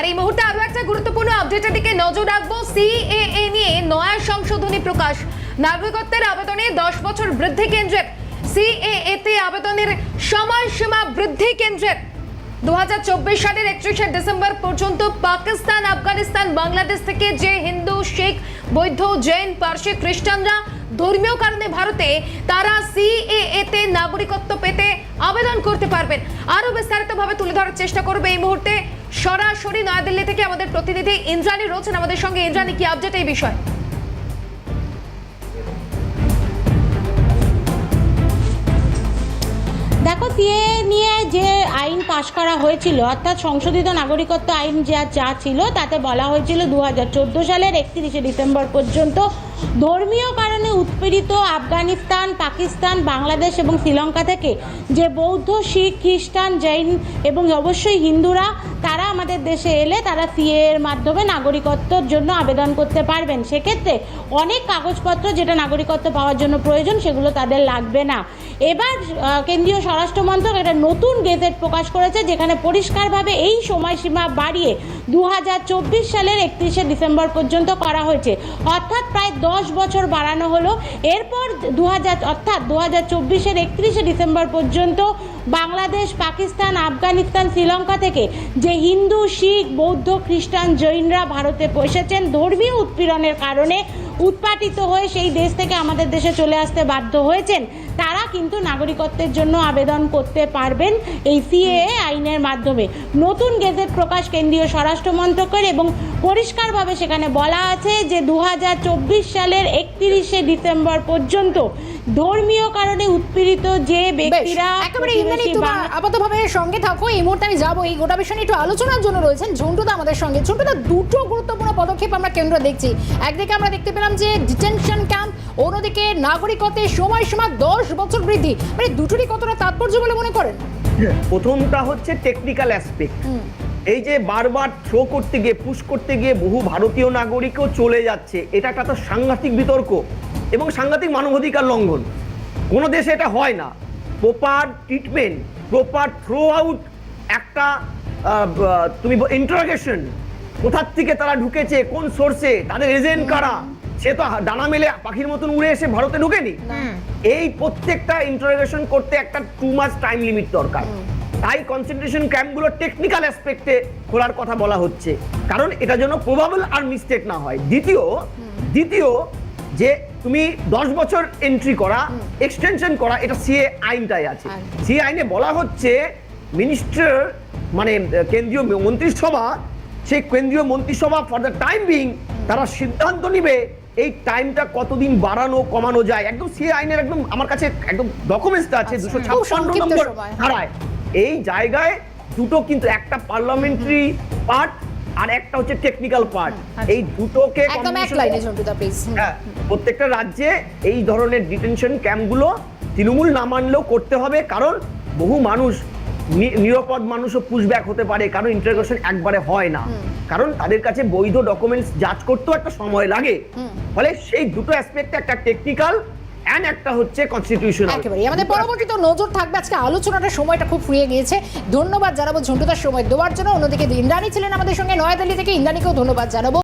আর এই মুহূর্তে আরও একটা গুরুত্বপূর্ণ আপডেটের দিকে নজর রাখব। সিএএ নিয়ে নয়া সংশোধনী প্রকাশ। নাগরিকত্বের আবেদনে দশ বছর বৃদ্ধি কেন্দ্রের সিএএ তে আবেদনের সময়সীমা বৃদ্ধি কেন্দ্রের। দুহাজার চব্বিশ সালের একত্রিশে ডিসেম্বর পর্যন্ত পাকিস্তান, আফগানিস্তান, বাংলাদেশ থেকে যে হিন্দু, শিখ, বৌদ্ধ, জৈন, পার্সি, খ্রিস্টানরা ধর্মীয় কারণে ভারতে, তারা সিএএ তে নাগরিকত্ব পেতে আবেদন করতে পারবেন। আরও বিস্তারিতভাবে তুলে ধরার চেষ্টা করবে এই মুহূর্তে। সরাসরি নয়াদিল্লি থেকে আমাদের প্রতিনিধি ইন্দ্রাণী রয়েছেন আমাদের সঙ্গে। ইন্দ্রাণী, কি আপডেট এই বিষয়ে? দেখো সিএ পাশ করা হয়েছিল। অর্থাৎ সংশোধিত নাগরিকত্ব আইন যা যা ছিল, তাতে বলা হয়েছিল দু হাজার চোদ্দ সালের একত্রিশে ডিসেম্বর পর্যন্ত ধর্মীয় কারণে উৎপীড়িত আফগানিস্তান, পাকিস্তান, বাংলাদেশ এবং শ্রীলঙ্কা থেকে যে বৌদ্ধ, শিখ, খ্রিস্টান, জৈন এবং অবশ্যই হিন্দুরা, তারা আমাদের দেশে এলে তারা সিএ এর মাধ্যমে নাগরিকত্বর জন্য আবেদন করতে পারবেন। সেক্ষেত্রে অনেক কাগজপত্র যেটা নাগরিকত্ব পাওয়ার জন্য প্রয়োজন, সেগুলো তাদের লাগবে না। এবার কেন্দ্রীয় স্বরাষ্ট্র মন্ত্রক একটা নতুন গেজেট প্রকাশ করেছে, যেখানে পরিষ্কারভাবে এই সময়সীমা বাড়িয়ে দু হাজার চব্বিশ সালের একত্রিশে ডিসেম্বর পর্যন্ত করা হয়েছে। অর্থাৎ প্রায় দশ বছর বাড়ানো হলো। এরপর দু হাজার অর্থাৎ দু হাজার চব্বিশের একত্রিশে ডিসেম্বর পর্যন্ত বাংলাদেশ, পাকিস্তান, আফগানিস্তান, শ্রীলঙ্কা থেকে যে হিন্দু, শিখ, বৌদ্ধ, খ্রিস্টান, জৈনরা ভারতে এসেছেন ধর্মীয় উৎপীড়নের কারণে উৎপাটিত হয়ে সেই দেশ থেকে আমাদের দেশে চলে আসতে বাধ্য হয়েছেন, তারা কিন্তু নাগরিকত্বের জন্য আবেদন করতে পারবেন। এই সিএএ আইনের মাধ্যমে। নতুন গেজেট প্রকাশ কেন্দ্রীয় স্বরাষ্ট্র মন্ত্রকের এবং পরিষ্কারভাবে সেখানে বলা আছে যে দু হাজার চব্বিশ সালের একত্রিশে ডিসেম্বর পর্যন্ত ধর্মীয় কারণে উৎপীড়িত যে ব্যক্তিরা একেবারে ইন্দ্রাণী তোমার আপাতভাবে সঙ্গে থাকো এই মুহূর্তে আমি যাব। এই গোটা বিষয় নিয়ে একটু আলোচনার জন্য রয়েছেন ঝন্টুদা আমাদের সঙ্গে। ঝন্টুদা দুটো গুরুত্বপূর্ণ পদক্ষেপ আমরা কেন্দ্র দেখছি। একদিকে আমরা দেখতে পেলাম যে ডিটেনশন ক্যাম্প অন্যদিকে নাগরিকত্বের সময়সীমা দশ বছর বৃদ্ধি। মানে দুটোরই কতটা তাৎপর্য বলে মনে করেন? প্রথমটা হচ্ছে টেকনিক্যাল অ্যাসপেক্ট এই যে বারবার থ্রো করতে গিয়ে পুশ করতে গিয়ে বহু ভারতীয় নাগরিকও চলে যাচ্ছে এটা একটা তো সাংঘাতিক বিতর্ক এবং সাংঘাতিক মানবাধিকার লঙ্ঘন। কোনো দেশে এটা হয় না। Proper treatment proper throw out একটা তুমি ইন্টারোগেশন কোথার থেকে তারা ঢুকেছে কোন সোর্সে তাদের এজেন্ট কারা? সে তো ডানা মেলে পাখির মতন উড়ে এসে ভারতে ঢুকেনি? এই প্রত্যেকটা ইন্টারোগেশন করতে একটা টু মাস টাইম লিমিট দরকার। তাই কনসেন্ট্রেশন ক্যাম্পগুলো টেকনিক্যাল অ্যাসপেক্টে খোলার কথা বলা হচ্ছে। কারণ এটা যেন প্রবাবল আর মিস্টেক না হয়। দ্বিতীয় দ্বিতীয় যে তুমি দশ বছর এন্ট্রি করা এক্সটেনশন করা এটা সিএ আইনটাই আছে। সিএ আইনে বলা হচ্ছে মিনিস্টার মানে কেন্দ্রীয় মন্ত্রিসভা সেই কেন্দ্রীয় মন্ত্রিসভা ফর দ্য টাইম বিং তারা সিদ্ধান্ত নিবে এই টাইমটা কতদিন বাড়ানো কমানো যায়? একদম সিএ আইনের একদম আমার কাছে একদম ডকুমেন্টসটা আছে আচ্ছা, দুশো ছাপ্পান্ন নম্বর ধারায়। এই জায়গায় দুটো কিন্তু একটা পার্লামেন্টারি পার্ট আর একটা হচ্ছে টেকনিক্যাল পার্ট এই দুটোকে হ্যাঁ প্রত্যেকটা রাজ্যে এই ধরনের ডিটেনশন ক্যাম্পগুলো তৃণমূল না মানলেও করতে হবে কারণ বহু মানুষ নিরাপদ মানুষও পুশব্যাক হতে পারে কারণ ইন্টারগ্রেশন একবারে হয় না। কারণ তাদের কাছে বৈধ ডকুমেন্টস যাচ করতেও একটা সময় লাগে। ফলে সেই দুটো অ্যাসপেক্টে একটা টেকনিক্যাল অ্যান্ড একটা হচ্ছে কনস্টিটিউশনাল একেবারে আমাদের পরবর্তী তো নজর থাকবে আজকে আলোচনাটার সময়টা খুব ফুরিয়ে গিয়েছে। ধন্যবাদ জানাব ঝন্টুদার সময় দেওয়ার জন্য। অন্যদিকে ইন্দ্রাণী ছিলেন আমাদের সঙ্গে। নয়াদিল্লি থেকে ইন্দ্রাণীকেও ধন্যবাদ জানাব।